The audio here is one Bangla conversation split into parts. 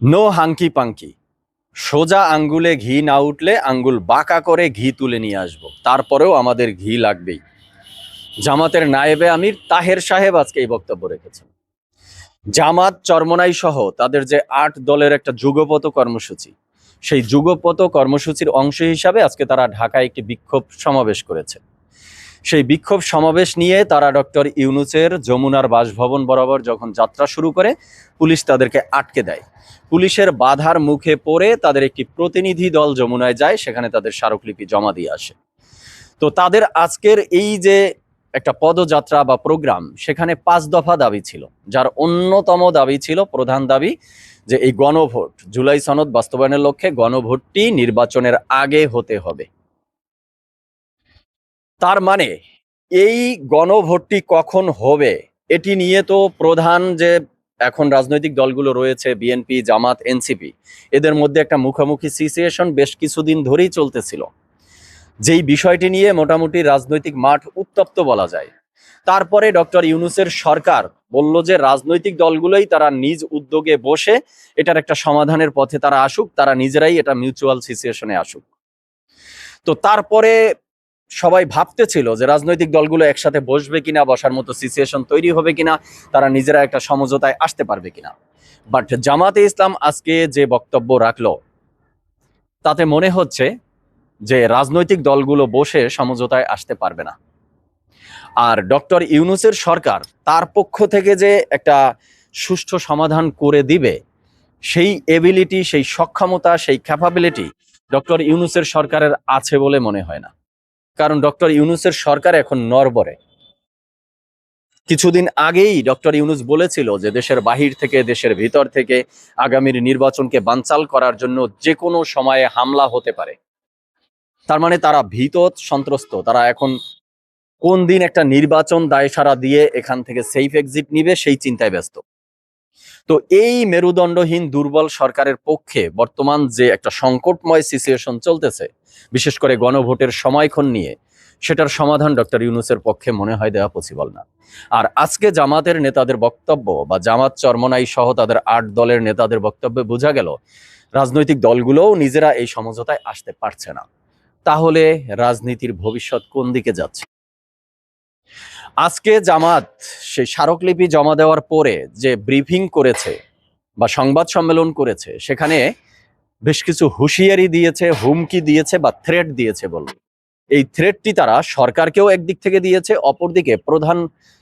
No hunky পাঙ্কি। সোজা আঙ্গুলে ঘি না উঠলে আঙ্গুল বাঁকা করে ঘি তুলে নিয়ে আসব। তারপরেও আমাদের ঘি লাগবেই। জামাতের নায়েবে আমির তাহের সাহেব আজকে এই বক্তব্য রেখেছেন। জামাত, চরমনাই সহ তাদের যে আট দলের একটা যুগপত কর্মসূচি, সেই যুগপত কর্মসূচির অংশ হিসাবে আজকে তারা ঢাকায় একটি বিক্ষোভ সমাবেশ করেছে। সেই বিক্ষোভ সমাবেশ নিয়ে তারা ডক্টর ইউনুসের যমুনার বাসভবন বরাবর যখন যাত্রা শুরু করে, পুলিশ তাদেরকে আটকে দেয়। পুলিশের বাধার মুখে পড়ে তাদের একটি প্রতিনিধি দল যমুনায় যায়, সেখানে তাদের স্মারকলিপি জমা দিয়ে আসে। তো তাদের আজকের এই যে একটা পদযাত্রা বা প্রোগ্রাম, সেখানে পাঁচ দফা দাবি ছিল। যার অন্যতম দাবি ছিল, প্রধান দাবি যে এই গণভোট, জুলাই সনদ বাস্তবায়নের লক্ষ্যে গণভোটটি নির্বাচনের আগে হতে হবে। তার মানে এই গণভোটটি কখন হবে? এটি নিয়ে তো প্রধান যে এখন রাজনৈতিক দলগুলো রয়েছে, বিএনপি, জামাত, এনসিপি, এদের মধ্যে একটা মুখোমুখি সিচুয়েশন বেশ কিছুদিন ধরেই চলতেছিল। যেই বিষয়টি নিয়ে মোটামুটি রাজনৈতিক মাঠ উত্তপ্ত বলা যায়। তারপরে ডক্টর ইউনুসের সরকার বলল যে রাজনৈতিক দলগুলোই তারা নিজ উদ্যোগে বসে এটার একটা সমাধানের পথে তারা আসুক, তারা নিজেরাই এটা মিউচুয়াল সিচুয়েশনে আসুক। তো তারপরে সবাই ভাবতেছিল যে রাজনৈতিক দলগুলো একসাথে বসবে কিনা, বসার মতো সিচুয়েশন তৈরি হবে কিনা, তারা নিজেরা একটা সমঝোতায় আসতে পারবে কিনা। বাট জামাতে ইসলাম আজকে যে বক্তব্য রাখল, তাতে মনে হচ্ছে যে রাজনৈতিক দলগুলো বসে সমঝোতায় আসতে পারবে না। আর ডক্টর ইউনুসের সরকার তার পক্ষ থেকে যে একটা সুষ্ঠু সমাধান করে দিবে, সেই এবিলিটি সেই সক্ষমতা, সেই ক্যাপাবিলিটি ডক্টর ইউনুসের সরকারের আছে বলে মনে হয় না। কারণ ডক্টর ইউনুসের সরকার এখন নরবরে। কিছুদিন আগেই ডক্টর ইউনুস বলেছিল যে দেশের বাহির থেকে, দেশের ভিতর থেকে আগামীর নির্বাচনকে বানচাল করার জন্য যে কোনো সময়ে হামলা হতে পারে। তার মানে তারা ভীত, সন্ত্রস্ত। তারা এখন কোন দিন একটা নির্বাচন দায়সারা দিয়ে এখান থেকে সেফ এক্সিট নিবে, সেই চিন্তায় ব্যস্ত। তো এই মেরুদণ্ডহীন দুর্বল সরকারের পক্ষে বর্তমান যে একটা সংকটময় সিচুয়েশন চলতেছে, বিশেষ করে গণভোটের সময়ক্ষণ নিয়ে, সেটার সমাধান ডক্টর ইউনুসের পক্ষে মনে হয় দেওয়া পসিবল না। আর আজকে জামাতের নেতাদের বক্তব্য বা জামাত চরমনাই সহ তাদের আট দলের নেতাদের বক্তব্যে বোঝা গেল, রাজনৈতিক দলগুলোও নিজেরা এই সমঝোতায় আসতে পারছে না। তাহলে রাজনীতির ভবিষ্যৎ কোন দিকে যাচ্ছে? আজকে জামাত, সেই স্মারকলিপি জমা দেওয়ার পরে যে ব্রিফিং করেছে বা সংবাদ সম্মেলন করেছে, সেখানে বেশ কিছু হুঁশিয়ারি দিয়েছে, হুমকি দিয়েছে বা থ্রেট দিয়েছে বলব এই থ্রেটটি তারা সরকারকেও একদিক থেকে দিয়েছে, অপরদিকে প্রধান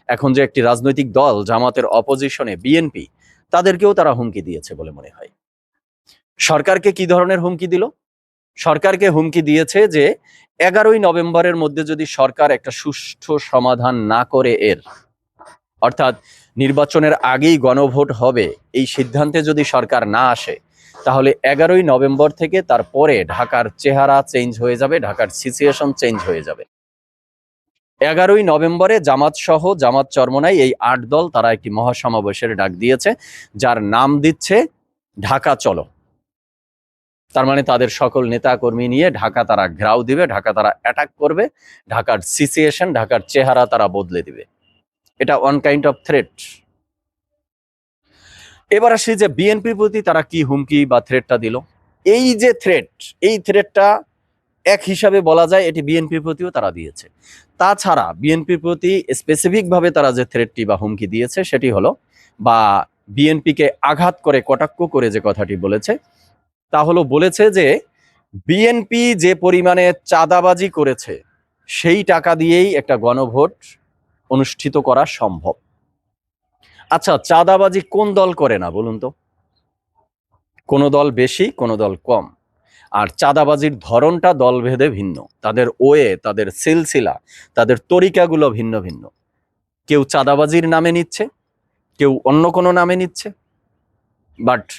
এখন যে একটি রাজনৈতিক দল জামাতের অপোজিশনে বিএনপি তাদেরকেও তারা হুমকি দিয়েছে বলে মনে হয়। সরকারকে কি ধরনের হুমকি দিল? সরকারকে হুমকি দিয়েছে যে এগারোই নভেম্বরের মধ্যে যদি সরকার একটা সুষ্ঠু সমাধান না করে এর, অর্থাৎ নির্বাচনের আগেই গণভোট হবে, এই সিদ্ধান্তে যদি সরকার না আসে, তাহলে এগারোই নভেম্বর থেকে তারপরে ঢাকার চেহারা চেঞ্জ হয়ে যাবে, ঢাকার সিচুয়েশন চেঞ্জ হয়ে যাবে। এগারোই নভেম্বরে জামাত সহ জামাত চরমনাই এই আট দল, তারা একটি মহাসমাবেশের ডাক দিয়েছে, যার নাম দিচ্ছে ঢাকা চলো। তার মানে তাদের সকল নেতা কর্মী নিয়ে ঢাকা তারা ঘেরাও দিবে, ঢাকা তারা অ্যাটাক করবে, ঢাকার সিচুয়েশন ঢাকার চেহারা তারা বদলে দিবে। এটা ওয়ান কাইন্ড অফ থ্রেট এবার আসি যে বিএনপির প্রতি তারা কি হুমকি বা থ্রেটটা দিল। এই যে থ্রেট এই থ্রেটটা এক হিসাবে বলা যায় এটি বিএনপির প্রতিও তারা দিয়েছে। তাছাড়া বিএনপির প্রতি স্পেসিফিকভাবে তারা যে থ্রেটটি বা হুমকি দিয়েছে, সেটি হলো বা বিএনপিকে আঘাত করে, কটাক্ষ করে যে কথাটি বলেছে তা হলো বলেছে যে বিএনপি যে পরিমাণে চাঁদাবাজি করেছে, সেই টাকা দিয়েই একটা গণভোট অনুষ্ঠিত করা সম্ভব। আচ্ছা চাঁদাবাজি কোন দল করে না বলুন তো? কোন দল বেশি, কোন দল কম। আর চাঁদাবাজির ধরনটা দলভেদে ভিন্ন। তাদের ওয়ে, তাদের সিলসিলা, তাদের তরিকাগুলো ভিন্ন ভিন্ন। কেউ চাঁদাবাজির নামে নিচ্ছে, কেউ অন্য কোনো নামে নিচ্ছে। বাট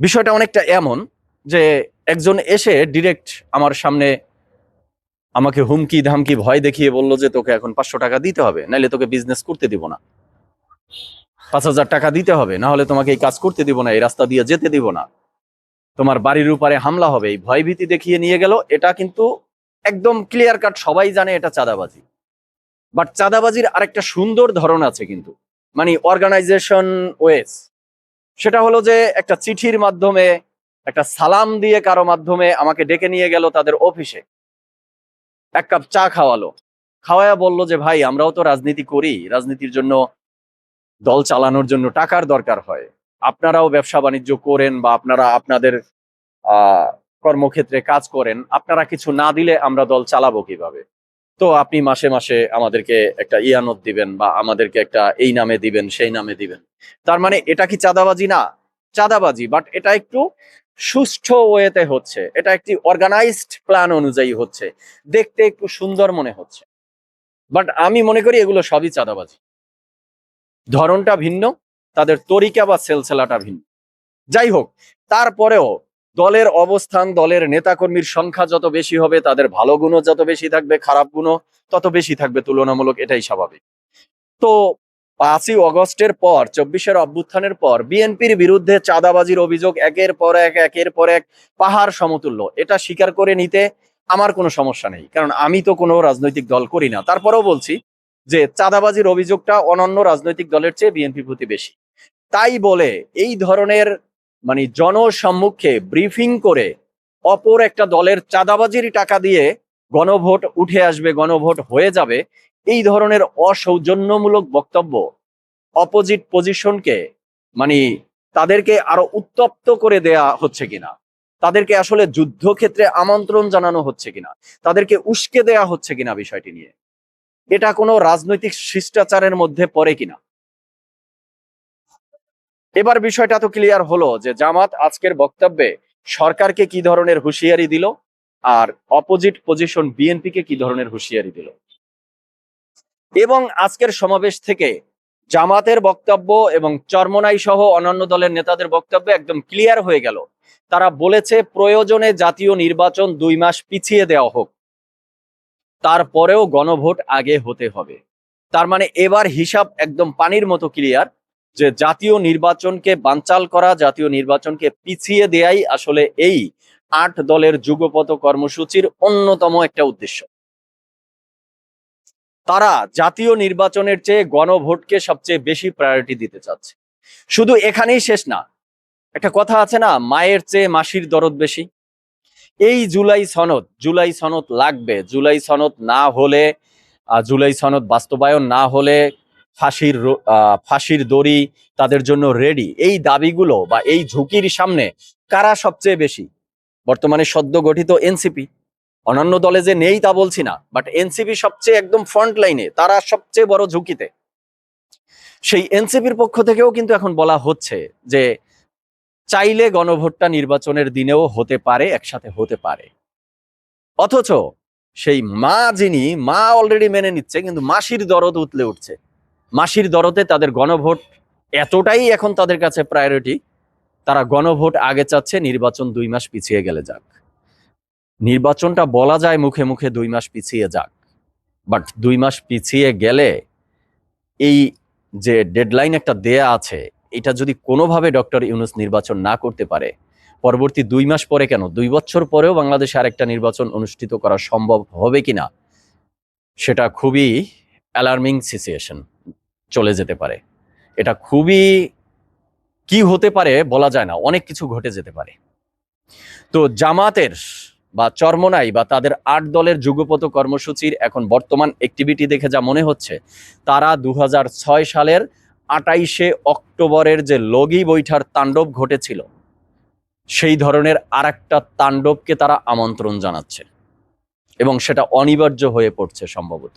বিষয়টা অনেকটা এমন যে একজন এসে ডিরেক্ট আমার সামনে আমাকে হুমকি ধামকি ভয় দেখিয়ে বলল যে তোকে এখন পাঁচশো টাকা দিতে হবে নাহলে তোকে বিজনেস করতে দিব না। পাঁচ হাজার টাকা দিতে হবে, না হলে তোমাকে এই কাজ করতে দিব না, এই রাস্তা দিয়ে যেতে দিব না। তোমার বাড়ির উপরে হামলা হবে, এই ভয়ভীতি দেখিয়ে নিয়ে গেল, এটা কিন্তু একদম ক্লিয়ার কাট সবাই জানে এটা চাঁদাবাজি। বাট চাঁদাবাজির আরেকটা সুন্দর ধরন আছে কিন্তু মানে অর্গানাইজেশন ওয়েস সেটা হলো যে একটা চিঠির মাধ্যমে একটা সালাম দিয়ে কারও মাধ্যমে আমাকে ডেকে নিয়ে গেল তাদের অফিসে। এক কাপ চা খাওয়ালো। খাওয়ায়া বলল যে, ভাই, আমরাও তো রাজনীতি করি। রাজনীতির জন্য দল চালানোর জন্য টাকার দরকার হয়। আপনারাও ব্যবসা বাণিজ্য করেন বা আপনারা আপনাদের কর্মক্ষেত্রে কাজ করেন। আপনারা কিছু না দিলে আমরা দল চালাবো কীভাবে? তো আপনি মাসে মাসে আমাদেরকে একটা ইয়ানত দিবেন বা আমাদেরকে একটা এই নামে দিবেন, সেই নামে দিবেন। তার মানে এটা কি চাঁদাবাজি না? চাঁদাবাজি বাট এটা একটু সুষ্ঠু ওয়েতে হচ্ছে। এটা একটি অর্গানাইজড প্ল্যান অনুযায়ী হচ্ছে। দেখতে একটু সুন্দর মনে হচ্ছে। বাট আমি মনে করি এগুলো সবই চাঁদাবাজি। ধরনটা ভিন্ন, তাদের তরিকা বা সেলসেলাটা ভিন্ন। যাই হোক, তারপরেও দলের অবস্থান, দলের নেতাকর্মীর সংখ্যা যত বেশি হবে, তাদের ভালো গুণও যত বেশি থাকবে, খারাপ গুণও তত বেশি থাকবে, তুলনামূলক এটাই স্বাভাবিক। তো পাঁচই অগস্টের পর, চব্বিশের অভ্যুত্থানের পর, বিএনপির বিরুদ্ধে চাঁদাবাজির অভিযোগ একের পর এক, একের পর এক পাহাড় সমতুল্য। এটা স্বীকার করে নিতে আমার কোনো সমস্যা নেই। কারণ আমি তো কোনো রাজনৈতিক দল করি না। তারপরেও বলছি যে চাঁদাবাজির অভিযোগটা অনন্য রাজনৈতিক দলের চেয়ে বিএনপি প্রতি বেশি। তাই বলে এই ধরনের মানে জনসম্মুখে ব্রিফিং করে অপর একটা দলের চাঁদাবাজির টাকা দিয়ে গণভোট উঠে আসবে, গণভোট হয়ে যাবে এই ধরনের অসৌজন্যমূলক বক্তব্য অপোজিট পজিশনকে মানে তাদেরকে আরও উত্তপ্ত করে দেয়া হচ্ছে কিনা? তাদেরকে আসলে যুদ্ধক্ষেত্রে আমন্ত্রণ জানানো হচ্ছে কিনা? তাদেরকে উস্কে দেয়া হচ্ছে কিনা বিষয়টি নিয়ে? এটা কোনো রাজনৈতিক শিষ্টাচারের মধ্যে পড়ে কিনা? এবার বিষয়টা তো ক্লিয়ার হলো যে জামাত আজকের বক্তব্যে সরকারকে কি ধরনের হুঁশিয়ারি দিল আর অপোজিট পজিশন বিএনপিকে কি ধরনের হুঁশিয়ারি দিল? এবং আজকের সমাবেশ থেকে জামাতের বক্তব্য এবং চরমনাই সহ অন্যান্য দলের নেতাদের বক্তব্য একদম ক্লিয়ার হয়ে গেল। তারা বলেছে, প্রয়োজনে জাতীয় নির্বাচন দুই মাস পিছিয়ে দেওয়া হোক। তারপরেও গণভোট আগে হতে হবে। তার মানে এবার হিসাব একদম পানির মতো ক্লিয়ার যে জাতীয় নির্বাচনকে বানচাল করা, জাতীয় নির্বাচনকে পিছিয়ে দেয়াই আসলে এই আট দলের যুগপত কর্মসূচির অন্যতম একটা উদ্দেশ্য। তারা জাতীয় নির্বাচনের চেয়ে গণভোটকে সবচেয়ে বেশি প্রায়োরিটি দিতে চাচ্ছে। শুধু এখানেই শেষ না, একটা কথা আছে না, মায়ের চেয়ে মাসির দরদ বেশি। এই জুলাই সনদ জুলাই সনদ লাগবে, জুলাই সনদ না হলে জুলাই সনদ বাস্তবায়ন না হলে ফাঁসির ফাঁসির দড়ি তাদের জন্য রেডি এই দাবিগুলো বা এই ঝুঁকির সামনে কারা সবচেয়ে বেশি? বর্তমানে সদ্য গঠিত এনসিপি অন্যান্য দলে যে নেই তা বলছি না বাট এনসিপি সবচেয়ে একদম ফ্রন্ট লাইনে তারা সবচেয়ে বড় ঝুঁকিতে। সেই এনসিপির পক্ষ থেকেও কিন্তু এখন বলা হচ্ছে যে, চাইলে গণভোটটা নির্বাচনের দিনেও হতে পারে, একসাথে হতে পারে। অথচ সেই মা যিনি, মা অলরেডি মেনে নিচ্ছে, কিন্তু মাসির দরদ উতলে উঠছে। মাসির দরদে তাদের গণভোট এতটাই এখন তাদের কাছে প্রায়োরিটি তারা গণভোট আগে চাচ্ছে, নির্বাচন দুই মাস পিছিয়ে গেলে যাক। নির্বাচনটা বলা যায় মুখে মুখে দুই মাস পিছিয়ে যাক। বাট দুই মাস পিছিয়ে গেলে এই যে ডেডলাইন একটা দেয়া আছে, এটা যদি কোনোভাবে ডক্টর ইউনুস নির্বাচন না করতে পারে, পরবর্তী দুই মাস পরে কেন? দুই বছর পরেও বাংলাদেশে আরেকটা নির্বাচন অনুষ্ঠিত করা সম্ভব হবে কিনা? সেটা খুবই অ্যালার্মিং সিচুয়েশন চলে যেতে পারে। এটা খুবই কি হতে পারে বলা যায় না, অনেক কিছু ঘটে যেতে পারে। তো জামাতের বা চরমনাই বা তাদের আট দলের যুগপত কর্মসূচির এখন বর্তমান অ্যাক্টিভিটি দেখে যা মনে হচ্ছে, তারা দু হাজার ছয় সালের আটাইশে অক্টোবরের যে লগি বৈঠার তাণ্ডব ঘটেছিল, সেই ধরনের আর একটা তাণ্ডবকে তারা আমন্ত্রণ জানাচ্ছে এবং সেটা অনিবার্য হয়ে পড়ছে সম্ভবত।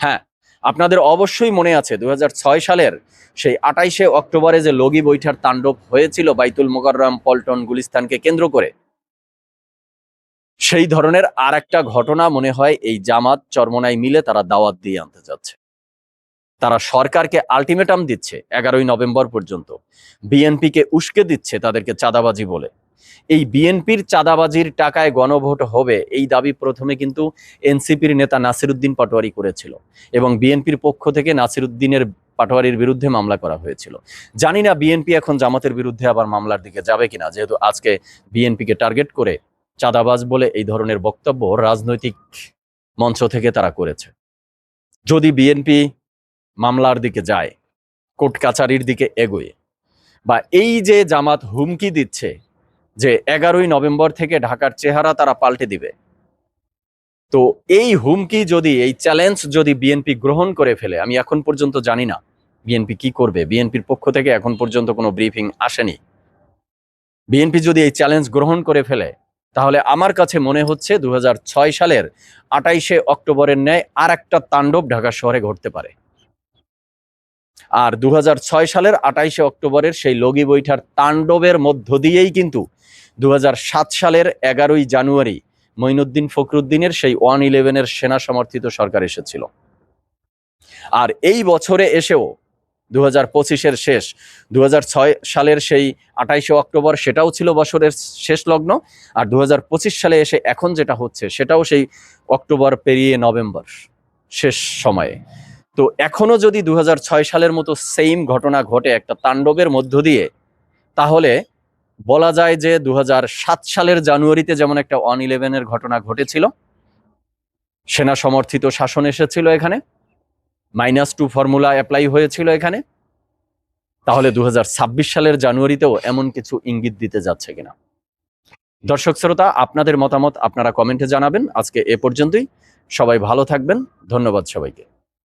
হ্যাঁ আপনাদের অবশ্যই মনে আছে দু হাজার ছয় সালের সেই আটাইশে অক্টোবরে যে লগি বৈঠার তাণ্ডব হয়েছিল বাইতুল মোকাররম, পল্টন, গুলিস্তানকে কেন্দ্র করে সেই ধরনের আর একটা ঘটনা মনে হয় এই জামাত চরমনাই মিলে তারা দাওয়াত দিয়ে আনতে যাচ্ছে। তারা সরকারকে আলটিমেটাম দিচ্ছে এগারোই নভেম্বর পর্যন্ত। বিএনপিকে উস্কে দিচ্ছে তাদেরকে চাঁদাবাজি বলে। এই বিএনপির চাঁদাবাজির টাকায় গণভোট হবে এই দাবি প্রথমে কিন্তু এনসিপির নেতা নাসিরুদ্দিন পাটোয়ারি করেছিল এবং বিএনপির পক্ষ থেকে নাসিরুদ্দিনের পাটোয়ারির বিরুদ্ধে মামলা করা হয়েছিল। জানি না বিএনপি এখন জামাতের বিরুদ্ধে আবার মামলার দিকে যাবে কিনা, যেহেতু আজকে বিএনপিকে টার্গেট করে চাঁদাবাজ বলে এই ধরনের বক্তব্য রাজনৈতিক মঞ্চ থেকে তারা করেছে। যদি বিএনপি মামলার দিকে যায়, কোর্ট কাচারির দিকে এগোয়, বা এই যে জামাত হুমকি দিচ্ছে যে এগারোই নভেম্বর থেকে ঢাকার চেহারা তারা পাল্টে দিবে, তো এই হুমকি যদি, এই চ্যালেঞ্জ যদি বিএনপি গ্রহণ করে ফেলে, আমি এখন পর্যন্ত জানি না বিএনপি কি করবে। বিএনপির পক্ষ থেকে এখন পর্যন্ত কোনো ব্রিফিং আসেনি। বিএনপি যদি এই চ্যালেঞ্জ গ্রহণ করে ফেলে তাহলে আমার কাছে মনে হচ্ছে দু হাজার ছয় সালের আটাইশে অক্টোবরের ন্যায় আর একটা তাণ্ডব ঢাকা শহরে ঘটতে পারে। আর দুহাজার ছয় সালের আটাইশে অক্টোবরের সেই লগি বৈঠার তাণ্ডবের মধ্য দিয়েই কিন্তু দু হাজার সাত সালের এগারোই জানুয়ারি মঈনুদ্দিন ফখরুদ্দিনের সেই ওয়ান ইলেভেনের সেনা সমর্থিত সরকার এসেছিল। আর এই বছরে এসেও দু হাজার পঁচিশের শেষ দু হাজার ছয় সালের সেই আঠাইশে অক্টোবর সেটাও ছিল বছরের শেষ লগ্ন, আর দু হাজার পঁচিশ সালে এসে এখন যেটা হচ্ছে সেটাও সেই অক্টোবর পেরিয়ে নভেম্বর শেষ সময়ে। তো এখনও যদি দু হাজার ছয় সালের মতো সেম ঘটনা ঘটে একটা তাণ্ডবের মধ্য দিয়ে, তাহলে বলা যায় যে দু হাজার সাত সালের জানুয়ারিতে যেমন একটা ওয়ান ইলেভেনের ঘটনা ঘটেছিল, সেনা সমর্থিত শাসন এসেছিল এখানে মাইনাস টু ফর্মুলা অ্যাপ্লাই হয়েছিল এখানে। তাহলে দু হাজার ছাব্বিশ সালের জানুয়ারিতেও এমন কিছু ইঙ্গিত দিতে যাচ্ছে কিনা? দর্শক শ্রোতা, আপনাদের মতামত আপনারা কমেন্টে জানাবেন। আজকে এ পর্যন্তই। সবাই ভালো থাকবেন। ধন্যবাদ সবাইকে।